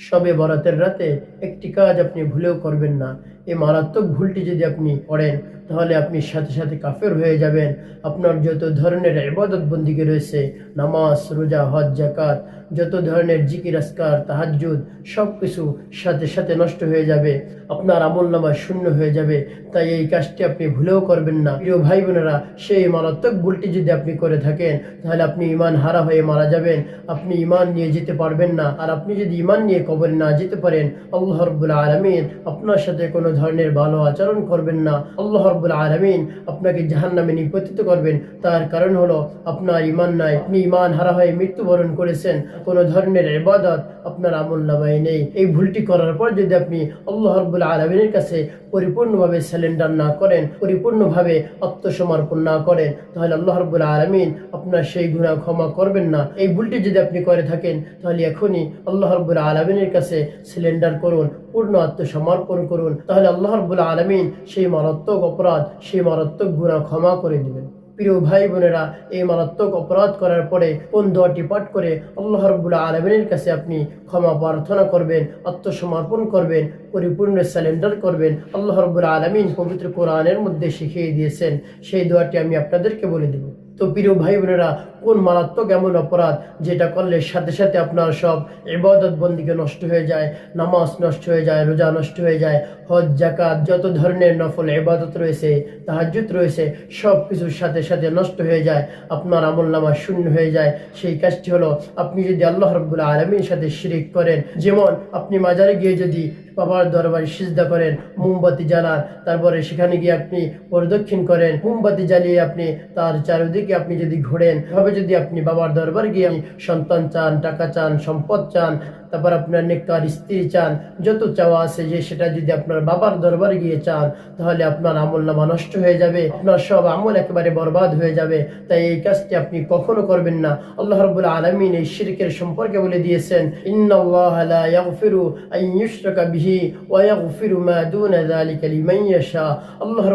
সবে বরাতের রাতে একটি কাজ আপনি ভুলেও করবেন না। এই মারাত্মক ভুলটি যদি আপনি করেন তাহলে আপনি সাথে সাথে কাফের হয়ে যাবেন। আপনার যত ধরনের ইবাদত বন্দিকে রয়েছে, নামাজ, রোজা, হজ জাকাত যত ধরনের জিকির আসকার তাহাজ্জুদ সব কিছু সাথে সাথে নষ্ট হয়ে যাবে। আপনার আমল নামা শূন্য হয়ে যাবে। তাই এই কাজটি আপনি ভুলেও করবেন না। প্রিয় ভাই বোনেরা সেই মারাত্মক ভুলটি যদি আপনি করে থাকেন, তাহলে আপনি ইমান হারা হয়ে মারা যাবেন। আপনি ইমান নিয়ে যেতে পারবেন না। আর আপনি যদি ইমান নিয়ে কবরে না যেতে পারেন, আল্লাহ রব্বুল আলমিন আপনার সাথে কোনো ধরনের ভালো আচরণ করবেন না। আল্লাহ রব্বুল আলমিন আপনাকে জাহান নামে নিপতিত করবেন। তার কারণ হলো, আপনার ইমান নাই, আপনি ইমান হারা হয়ে মৃত্যুবরণ করেছেন। কোনো ধরনের ইবাদত আপনার আমল নামায় নেই। এই ভুলটি করার পর যদি আপনি আল্লাহ রব্বুল আলমিনের কাছে পরিপূর্ণভাবে স্যালেন্ডার না করেন, পরিপূর্ণভাবে আত্মসমর্পণ না করেন, তাহলে আল্লাহ রব্বুল আলমিন আপনার সেই গুণা ক্ষমা করবেন না। এই ভুলটি যদি আপনি করে থাকেন, তাহলে এখনই আল্লাহ রব্বুল আলমিনের কাছে সিলিন্ডার করুন, পূর্ণ আত্মসমর্পণ করুন। তাহলে আল্লাহ রব্বুল আলমিন সেই মারাত্মক অপরাধ সেই মারাত্মক গুণা ক্ষমা করে দিবেন। প্রিয় ভাই বোনেরা, এই মারাত্মক অপরাধ করার পরে কোন দোয়াটি পাঠ করে আল্লাহ রব্বুল্লাহ আলমিনের কাছে আপনি ক্ষমা প্রার্থনা করবেন, আত্মসমর্পণ করবেন, পরিপূর্ণ স্যালেন্ডার করবেন, আল্লাহ রব্বুল্লাহ আলমিন পবিত্র কোরআনের মধ্যে শিখিয়ে দিয়েছেন। সেই দোয়াটি আমি আপনাদেরকে বলে দেব। তো প্রিয় ভাই বোনেরা কোন মারাত্মক এমন অপরাধ যেটা করলে সাথে সাথে আপনার সব ইবাদত বন্দিকে নষ্ট হয়ে যায়, নামাজ নষ্ট হয়ে যায়, রোজা নষ্ট হয়ে যায়, হজ জাকাত যত ধরনের নফল ইবাদত রয়েছে, তাহাজ্জুদ রয়েছে সব কিছুর সাথে সাথে নষ্ট হয়ে যায়, আপনার আমল নামা শূন্য হয়ে যায়। সেই কাজটি হলো, আপনি যদি আল্লাহ রব্বুল্লাহ আলমীর সাথে শিরিক করেন, যেমন আপনি মাজারে গিয়ে যদি বাবার দরবারে সিজদা করেন, মোমবাতি জ্বালান। তারপরে সেখানে গিয়ে আপনি প্রদক্ষিণ করেন, মোমবাতি জ্বালিয়ে আপনি তার চারিদিকে আপনি যদি ঘোরেন তবে যদি আপনি বাবার দরবার গিয়ে সন্তান চান, টাকা চান, সম্পদ চান তারপর আপনার নেককার স্ত্রী চান, যত চাওয়া আছে যে সেটা যদি আপনার বাবার দরবারে গিয়ে চান, তাহলে আপনার আমল নামা নষ্ট হয়ে যাবে, আপনার সব আমল একেবারে বরবাদ হয়ে যাবে। তাই এই কাজটি আপনি কখনো করবেন না। আল্লাহ রবুল্লা আলমিন এই শিরকের সম্পর্কে বলে দিয়েছেন আল্লাহ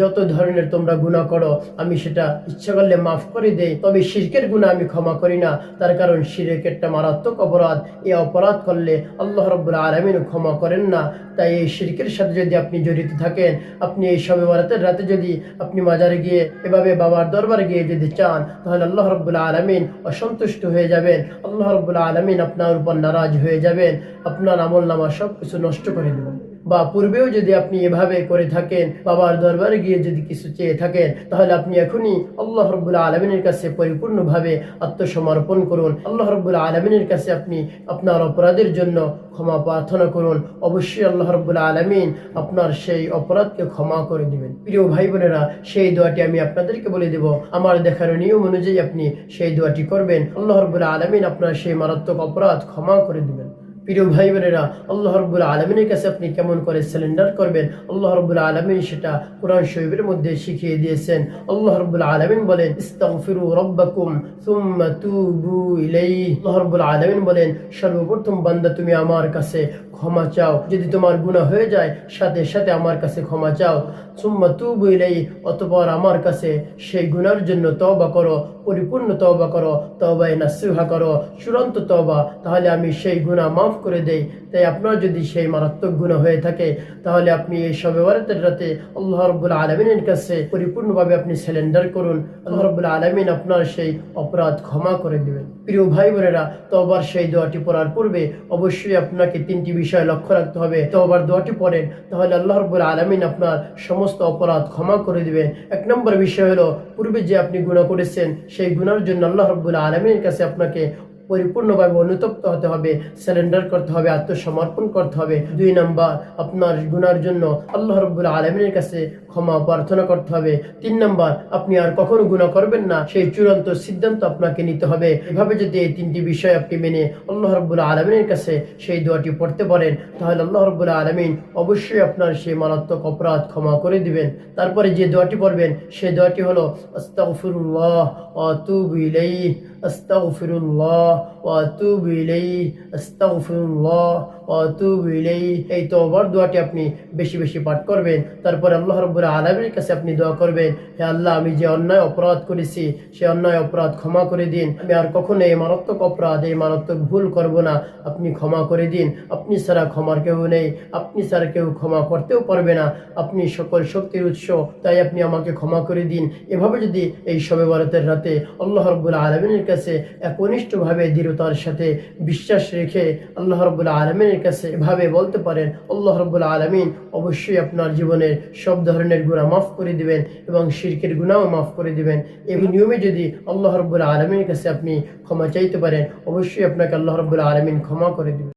যত ধরনের তোমরা গুনাহ করো, আমি সেটা ইচ্ছা করলে মাফ করে দেই, তবে শিরকের গুনাহ আমি ক্ষমা করি না। তার কারণ শিরক একটা মারাত্মক অপরাধ। এই অপরাধ করলে আল্লাহ রব্বুল আলমিন ক্ষমা করেন না। তাই এই শিরকের সাথে যদি আপনি জড়িত থাকেন, আপনি এই সবে বরাতের রাতে যদি আপনি মাজারে গিয়ে এভাবে বাবার দরবার গিয়ে যদি চান, তাহলে আল্লাহ রব্বুল আলমিন অসন্তুষ্ট হয়ে যাবেন। আল্লাহ রব্বুল আলমিন আপনার উপর নারাজ হয়ে যাবেন। আপনার আমল নামা সব কিছু নষ্ট করে দেবেন। বা পূর্বেও যদি আপনি এভাবে করে থাকেন, বাবার দরবারে গিয়ে যদি কিছু চেয়ে থাকেন, তাহলে আপনি এখনই আল্লাহ রব্বুল্লাহ আলমিনের কাছে পরিপূর্ণভাবে আত্মসমর্পণ করুন। আল্লাহ রব্বুল্লাহ আলমিনের কাছে আপনি আপনার অপরাধের জন্য ক্ষমা প্রার্থনা করুন। অবশ্যই আল্লাহ রব্বুল্লাহ আলমিন আপনার সেই অপরাধকে ক্ষমা করে দিবেন। প্রিয় ভাই বোনেরা সেই দোয়াটি আমি আপনাদেরকে বলে দেব। আমার দেখার নিয়ম অনুযায়ী আপনি সেই দোয়াটি করবেন। আল্লাহ রব্বুল্লাহ আলমিন আপনার সেই মারাত্মক অপরাধ ক্ষমা করে দিবেন। প্রিয় ভাই বোনেরা আল্লাহ রব্বুল আলমিনের কাছে আপনি কেমন করে সিলিন্ডার করবেন? আল্লাহ রব্বুল আলমিন সেটা কোরআন শরীফের মধ্যে শিখিয়ে দিয়েছেন। আল্লাহ রব্বুল আলমিন বলেন, ইস্তাগফিরু রব্বাকুম সুম্মা তুবু ইলাইহি। আল্লাহ রব্বুল আলমিন বলেন, সর্বপ্রথম বান্দা তুমি আমার কাছে ক্ষমা চাও। যদি তোমার গুনাহ হয়ে যায়, সাথে সাথে আমার কাছে ক্ষমা চাও। সুম্মা তুবু ইলাইহি, অতঃপর আমার কাছে সেই গুনার জন্য তওবা করো, পরিপূর্ণ তবা করো, তওবায় নাসিহা করো, চূড়ান্ত তবা তাহলে আমি সেই গুনাহ মাফ করে দেই। তাই আপনার যদি সেই মারাত্মক গুণা হয়ে থাকে, তাহলে আপনি এই সবে বরাতের রাতে আল্লাহ রব্বুল আলমিনের কাছে পরিপূর্ণভাবে আপনি সিলিন্ডার করুন। আল্লাহ রব্বুল আলমিন আপনার সেই অপরাধ ক্ষমা করে দিবেন। প্রিয় ভাই বোনেরা তবার সেই দোয়াটি পড়ার পূর্বে অবশ্যই আপনাকে তিনটি বিষয় লক্ষ্য রাখতে হবে। তবার দোয়াটি পড়েন, তাহলে আল্লাহ রব্বুল আলমিন আপনার সমস্ত অপরাধ ক্ষমা করে দিবেন। এক নম্বর বিষয় হলো, পূর্বে যে আপনি গুণা করেছেন, সেই গুণার জন্য আল্লাহ রব্বুল আলমিনের কাছে আপনাকে পরিপূর্ণভাবে অনুতপ্ত হতে হবে সারেন্ডার করতে হবে, আত্মসমর্পণ করতে হবে। দুই নাম্বার, আপনার গুনার জন্য আল্লাহ রব্বুল আলমিনের কাছে ক্ষমা প্রার্থনা করতে হবে। তিন নাম্বার, আপনি আর কখনো গুণা করবেন না, সেই চূড়ান্ত সিদ্ধান্ত আপনাকে নিতে হবে। এভাবে যদি এই তিনটি বিষয় আপনি মেনে আল্লাহ রব্বুল আলমিনের কাছে সেই দোয়াটি পড়তে পারেন, তাহলে আল্লাহ রব্বুল আলমিন অবশ্যই আপনার সেই মারাত্মক অপরাধ ক্ষমা করে দিবেন। তারপরে যে দোয়াটি পড়বেন সেই দোয়াটি হলো, আস্তাগফিরুল্লাহ আতুবু ইলাইহি ওয়া আতুবু ইলাইহি আস্তাগফিরুল্লাহ ইলাইহি এই তওবার দোয়াটি আপনি বেশি বেশি পাঠ করবেন। তারপর আল্লাহ রাব্বুল আলামিনের কাছে আপনি দোয়া করবেন, হে আল্লাহ, আমি যে অন্যায় অপরাধ করেছি, সে অন্যায় অপরাধ ক্ষমা করে দিন। আমি আর কখনো এই মারাত্মক অপরাধ, এই মারাত্মক ভুল করব না। আপনি ক্ষমা করে দিন। আপনি ছাড়া ক্ষমার কেউ নেই। আপনি ছাড়া কেউ ক্ষমা করতেও পারবে না। আপনি সকল শক্তির উৎস, তাই আপনি আমাকে ক্ষমা করে দিন। এভাবে যদি এই সবে ভারতের রাতে আল্লাহ রব্বুল আলমিনের কাছে একনিষ্ঠভাবে দৃঢ়তার সাথে বিশ্বাস রেখে আল্লাহ রব্বুল আলমিনের কাছে এভাবে বলতে পারেন, আল্লাহ রব্বুল আলমিন অবশ্যই আপনার জীবনের সব ধরনের গুণা মাফ করে দিবেন এবং শিরকের গুণাও মাফ করে দিবেন। এই নিয়মে যদি আল্লাহ রব্বুল আলমিনের কাছে আপনি ক্ষমা চাইতে পারেন, অবশ্যই আপনাকে আল্লাহ রব্বুল আলমিন ক্ষমা করে দিবেন।